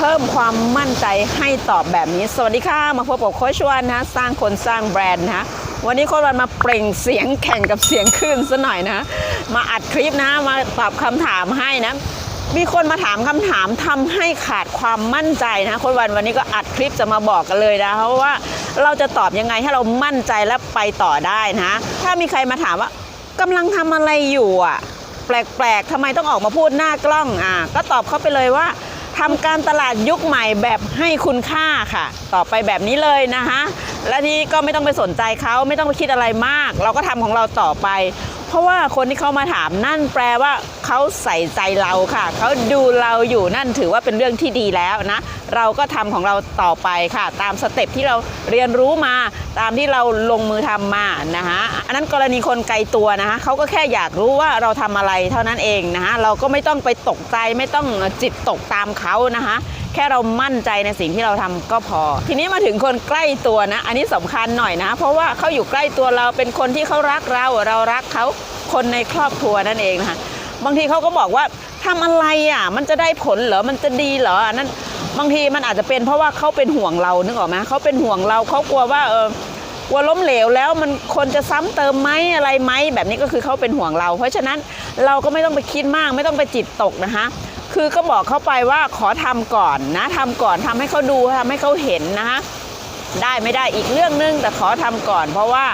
พิ่มความมั่นใจให้ตอบแบบนี้ สวัสดีค่ะมาพบกับโค้ชวันนะสร้างคนสร้างแบรนด์นะวันนี้โค้ชวันมาเปล่งเสียงแข่งกับเสียงคลื่นซะหน่อยนะ มาอัดคลิปนะมาตอบคำถามให้นะ มีคนมาถามคำถามทำให้ขาดความมั่นใจนะโค้ชวันวันนี้ก็อัดคลิปจะมาบอกกันเลยนะเพราะว่าเราจะตอบยังไงให้เรามั่นใจและไปต่อได้นะ ถ้ามีใครมาถามว่ากำลังทำอะไรอยู่อะแปลกๆทำไมต้องออกมาพูดหน้ากล้องอะก็ตอบเขาไปเลยว่า ทำการตลาดยุคใหม่แบบให้คุณค่าค่ะ ต่อไปแบบนี้เลยนะคะและที่ก็ไม่ต้องไปสนใจเขาไม่ต้องไปคิดอะไรมาก เราก็ทำของเราต่อไป เพราะว่าคนที่เขามาถามนั่นแปลว่าเขาใส่ใจเราค่ะเขาดูเราอยู่นั่นถือว่าเป็นเรื่องที่ดีแล้วนะ เราก็ทำของเราต่อไปค่ะ ตามสเต็ปที่เราเรียนรู้มาตามที่เราลงมือทำมานะคะอันนั้นกรณีคนไกลตัวนะคะเขาก็แค่อยากรู้ว่าเราทำอะไรเท่านั้นเองนะคะเราก็ไม่ต้องไปตกใจไม่ต้องจิตตกตามเขานะคะแค่เรามั่นใจในสิ่งที่เราทำก็พอ ทีนี้มาถึงคนใกล้ตัวนะ อันนี้สำคัญหน่อยนะ เพราะว่าเขาอยู่ใกล้ตัวเราเป็นคนที่เขารักเรา เรารักเขาคนในครอบครัวนั่นเองนะคะบางทีเขาก็บอกว่าทำอะไรอะ มันจะได้ผลเหรอ มันจะดีเหรออันนั้น บางทีมันอาจจะเป็นเพราะว่าเขาเป็นห่วงเรานึกออกไหมเขาเป็นห่วงเราเขากลัวว่าเออกลัวล้มเหลวแล้วมันคนจะซ้ำเติมไหมอะไรไหมแบบนี้ก็คือเขาเป็นห่วงเรา เพราะฉะนั้นเราก็ไม่ต้องไปคิดมาก ไม่ต้องไปจิตตกนะคะคือก็บอกเขาไปว่าขอทำก่อนนะทำก่อนทำให้เขาดูทำให้เขาเห็นนะคะได้ไม่ได้อีกเรื่องนึงแต่ขอทำก่อน เพราะว่า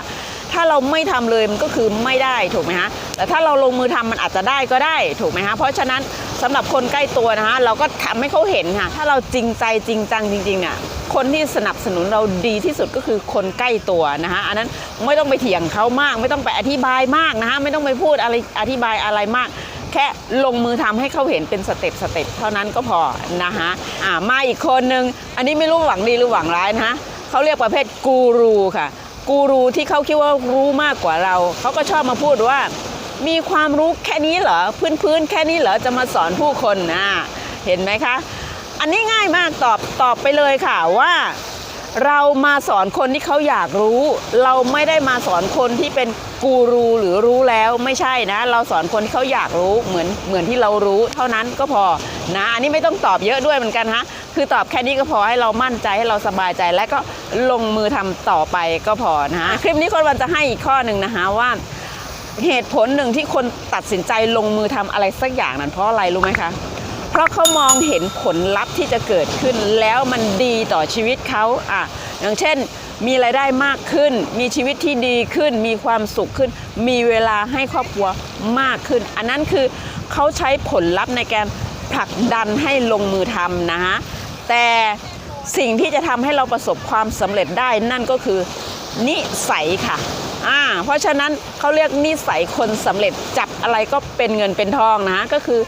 ถ้าเราไม่ทำเลยมันก็คือไม่ได้ถูกไหมฮะแต่ถ้าเราลงมือทำมันอาจจะได้ก็ได้ถูกไหมฮะเพราะฉะนั้น สำหรับคนใกล้ตัวนะคะ เราก็ทำให้เขาเห็นค่ะ ถ้าเราจริงใจจริงจังจริงๆอะคนที่สนับสนุนเราดีที่สุดก็คือคนใกล้ตัวนะคะอันนั้นไม่ต้องไปเถียงเขามาก ไม่ต้องไปอธิบายมากนะคะไม่ต้องไปพูดอะไรอธิบายอะไรมากแค่ลงมือทำให้เขาเห็นเป็นสเต็ปสเต็ปเท่านั้นก็พอนะคะอ่ามาอีกคนนึง อันนี้ไม่รู้หวังดีหรือหวังร้ายนะคะเขาเรียกประเภทกูรูค่ะ กูรูที่เขาคิดว่ารู้มากกว่าเรา เขาก็ชอบมาพูดว่า มีความรู้แค่นี้เหรอพื้นพื้นๆแค่นี้เหรอจะมาสอนผู้คนนะเห็นไหมคะ อันนี้ง่ายมากตอบตอบไปเลยค่ะว่า เรามาสอนคนที่เขาอยากรู้ เราไม่ได้มาสอนคนที่เป็นกูรูหรือรู้แล้วไม่ใช่นะ เราสอนคนที่เขาอยากรู้เหมือนเหมือนที่เรารู้ เท่านั้นก็พอนะอันนี้ไม่ต้องตอบเยอะด้วยเหมือนกันฮะคือตอบแค่นี้ก็พอให้เรามั่นใจให้เราสบายใจและก็ลงมือทำต่อไปก็พอนะฮะคลิปนี้คนวันจะให้อีกข้อหนึ่งนะคะว่า เหตุผลหนึ่งที่คนตัดสินใจลงมือทำอะไรสักอย่างนั้นเพราะอะไรรู้ไหมคะ เพราะเขามองเห็นผลลัพธ์ที่จะเกิดขึ้นแล้วมันดีต่อชีวิตเขาอะอย่างเช่นมีรายได้มากขึ้น มีชีวิตที่ดีขึ้น มีความสุขขึ้น มีเวลาให้ครอบครัวมากขึ้น อันนั้นคือเขาใช้ผลลัพธ์ในการผลักดันให้ลงมือทำนะฮะ แต่สิ่งที่จะทำให้เราประสบความสำเร็จได้นั่นก็คือ นิสัยค่ะ อ่าเพราะฉะนั้นเขาเรียกนิสัยคนสำเร็จจับอะไรก็เป็นเงินเป็นทองนะก็คือ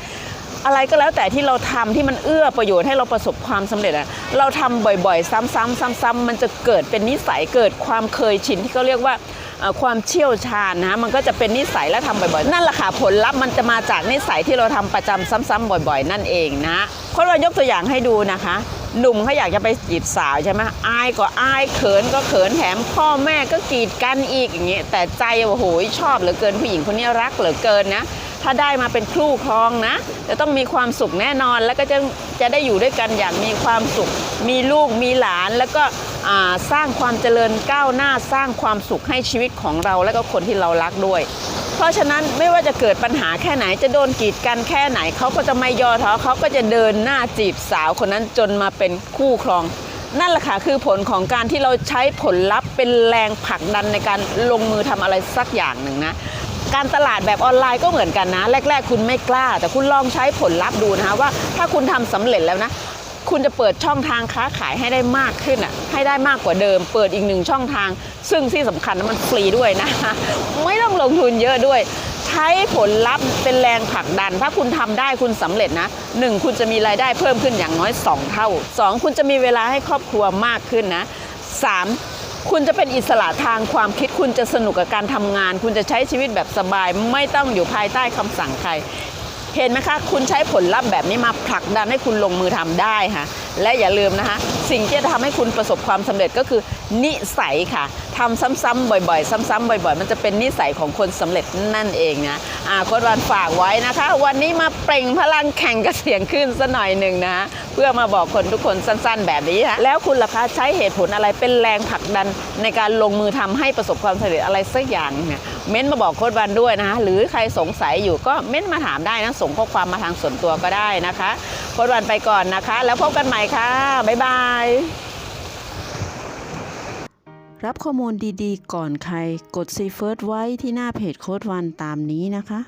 อะไรก็แล้วแต่ที่เราทำที่มันเอื้อประโยชน์ให้เราประสบความสำเร็จอะเราทำบ่อยๆ ซ้ำๆซ้ำๆมันจะเกิดเป็นนิสัยเกิดความเคยชินที่เขาเรียกว่าความเชี่ยวชาญนะมันก็จะเป็นนิสัยและทำบ่อยๆ นั่นแหละค่ะผลลัพธ์มันจะมาจากนิสัยที่เราทำประจำซ้ำๆบ่อย ๆ นั่นเองนะคนเรายกตัวอย่างให้ดูนะคะ หนุ่มเขาอยากจะไปจีบสาวใช่ไหมอายก็อายเขินก็เขินแถมพ่อแม่ก็กีดกันอีกอย่างเงี้ยแต่ใจโอ้โหชอบเหลือเกินผู้หญิงคนนี้รักเหลือเกินนะถ้าได้มาเป็นคู่ครองนะ จะต้องมีความสุขแน่นอนแล้วก็จะจะได้อยู่ด้วยกันอย่างมีความสุข มีลูกมีหลานแล้วก็สร้างความเจริญก้าวหน้าสร้างความสุขให้ชีวิตของเรา และก็คนที่เรารักด้วย เพราะฉะนั้นไม่ว่าจะเกิดปัญหาแค่ไหนจะโดนกีดกันแค่ไหนเขาก็จะไม่ย่อท้อเขาก็จะเดินหน้าจีบสาวคนนั้นจนมาเป็นคู่ครอง นั่นแหละค่ะคือผลของการที่เราใช้ผลลัพธ์เป็นแรงผลักดันในการลงมือทำอะไรสักอย่างหนึ่งนะการตลาดแบบออนไลน์ก็เหมือนกันนะ แรก ๆ คุณไม่กล้า แต่คุณลองใช้ผลลัพธ์ดูนะคะว่า ถ้าคุณทำสำเร็จแล้วนะ คุณจะเปิดช่องทางค้าขายให้ได้มากขึ้นอะให้ได้มากกว่าเดิม เปิดอีกหนึ่งช่องทาง ซึ่งที่สำคัญมันฟรีด้วยนะไม่ต้องลงทุนเยอะด้วยใช้ผลลัพธ์เป็นแรงผลักดัน ถ้าคุณทำได้คุณสำเร็จนะหนึ่งคุณจะมีรายได้เพิ่มขึ้นอย่างน้อย 2 เท่า 2 คุณจะมีเวลาให้ครอบครัวมากขึ้นนะ 3. คุณจะเป็นอิสระทางความคิดคุณจะสนุกกับการทำงาน คุณจะใช้ชีวิตแบบสบาย ไม่ต้องอยู่ภายใต้คำสั่งใคร เห็นไหมคะ คุณใช้ผลลัพธ์แบบนี้มาผลักดันให้คุณลงมือทำได้ค่ะ และอย่าลืมนะคะ สิ่งที่จะทำให้คุณประสบความสำเร็จก็คือ นิสัยค่ะทำซ้ำๆบ่อย ๆ ซ้ำๆบ่อย ๆ มันจะเป็นนิสัยของคนสำเร็จนั่นเองนะอ่าโค้ดวันฝากไว้นะคะ วันนี้มาเปล่งพลังแข่งกับเสียงขึ้นสัหน่อยหนึ่งนะ เพื่อมาบอกคนทุกคนสั้น ๆ แบบนี้นะแล้วคุณล่ะคะใช้เหตุผลอะไรเป็นแรงผลักดันในการลงมือทำให้ประสบความสำเร็จอะไรสักอย่างเนี่ย เม้นมาบอกโค้ดวันด้วยนะคะหรือใครสงสัยอยู่ก็เม้นมาถามได้นะส่งข้อความมาทางส่วนตัวก็ได้นะคะโค้ดวันไปก่อนนะคะ แล้วพบกันใหม่ค่ะบ๊ายบายรับข้อมูลดีๆ ก่อนใครกดซีเฟิร์สไว้ที่หน้าเพจโค้ดวันตามนี้นะคะ